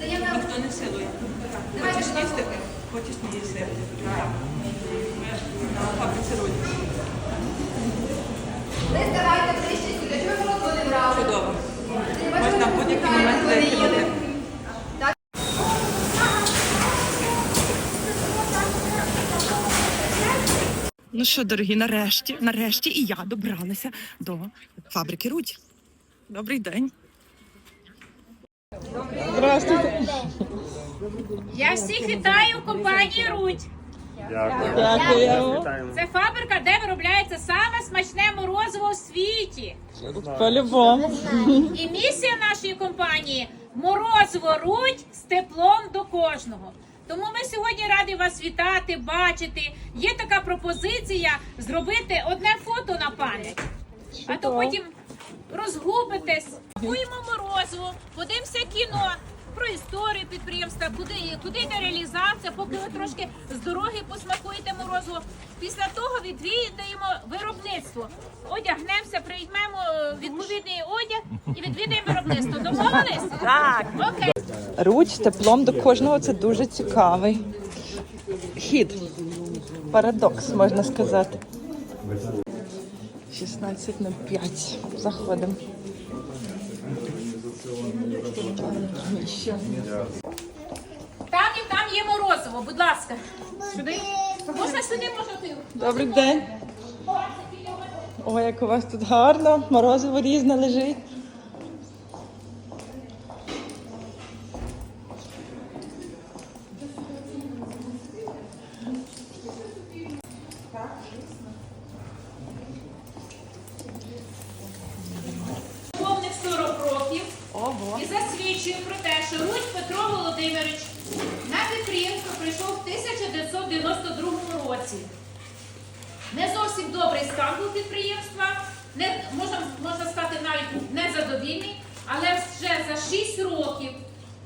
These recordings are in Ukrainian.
Ніхто не силує. Хочеш їсти? Хочеш не їсти. Ми на фабриці роді. Ви ставайте ближче сюди, щоб ви молоко не брали. Чудово. Можна будь-який момент викинути. Ну що, дорогі, нарешті, нарешті і я добралася до фабрики Рудь. Добрий день. Здравствуйте. Я всіх вітаю в компанії Рудь. Дякую. Це фабрика, де виробляється саме смачне морозиво в світі. По-любому. І місія нашої компанії морозиво Рудь з теплом до кожного. Тому ми сьогодні раді вас вітати, бачити. Є така пропозиція зробити одне фото на пам'ять, а то потім розгубитесь. Купуємо морозиво, подивимося кіно. Про історію підприємства, куди, куди йде реалізація, поки ви трошки з дороги посмакуєте морозиво. Після того відвідаємо виробництво. Одягнемося, приймемо е, відповідний одяг і відвідаємо виробництво. Домовились? Так. Окей. З теплом до кожного це дуже цікавий хід. Парадокс, можна сказати. 16 на 5. Заходимо. Там і там є морозиво, будь ласка. Сюди. Можна сюди, можна ти. Добрий день. Ой, як у вас тут гарно, морозиво різне лежить. Повних І засвідчує про те, що Рудь Петро Володимирович на підприємство прийшов в 1992 році. Не зовсім добрий стан був підприємства, не, можна, можна сказати навіть незадовільний, але вже за 6 років,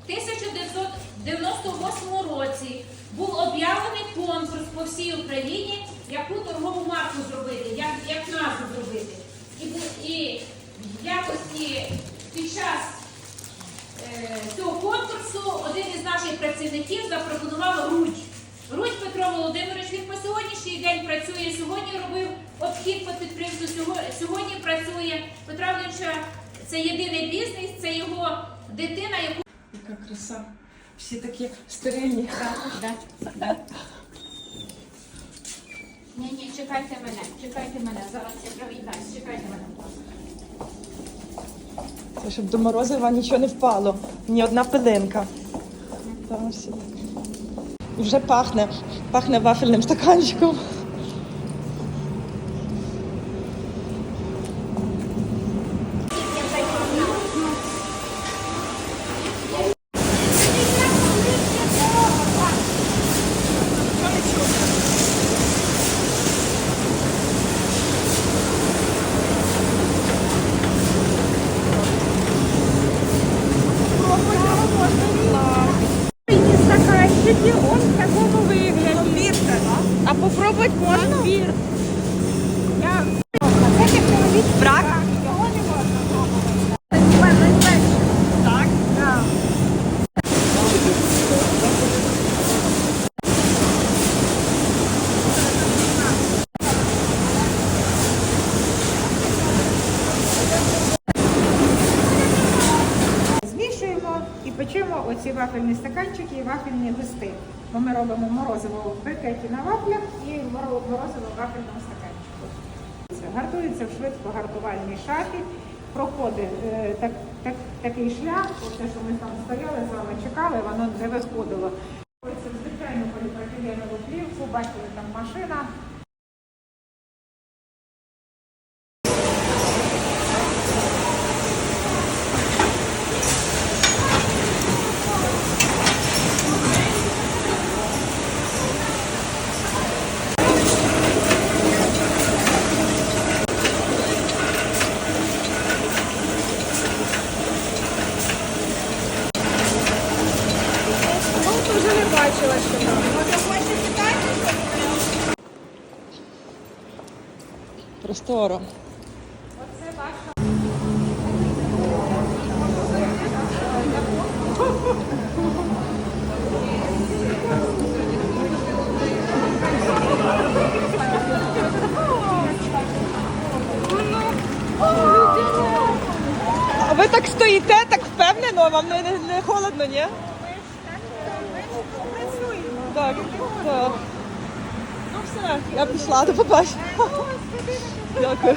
в 1998 році, був об'явлений конкурс по всій Україні, яку торгову марку зробити, як, як назву зробити. І, і якості під час цього конкурсу один із наших працівників запропонував Рудь. Рудь Петро Володимирович, він по сьогоднішній день працює, сьогодні робив обхід по підприємству, сьогодні, працює. Петро Володимировича це єдиний бізнес, це його дитина, яку Яка краса. Всі такі стерильні. Ні, ні, чекайте мене, чекайте мене. Зараз я привітаюсь, чекайте мене. Щоб до морозива нічого не впало. Ні одна пилинка. Там все. Вже пахне, пахне вафельним стаканчиком. Стаканчики, он в такому вигляді. А попробувати можна? Вір. Я... Це технологічний Брак? Його не можна пробувати. Так. Так. Змішуємо і вафельні стаканчики і вафельні листи. Бо ми робимо морозиво в брикеті на вафлях і морозиво в вафельному стаканчику. Гартується в швидкогартувальній шафі. Проходить е, так, так, такий шлях, те, що ми там стояли з вами, чекали, воно не виходило. Ось в звичайну поліпропіленову плівку, бачили там машина, нічого не бачила, що там. Хоче питати? Просторо. Оце ваша. Ви так стоїте, так впевнено, вам не, не, не холодно, ні? Так, так. Ну все, я пішла, до побачення. Дякую.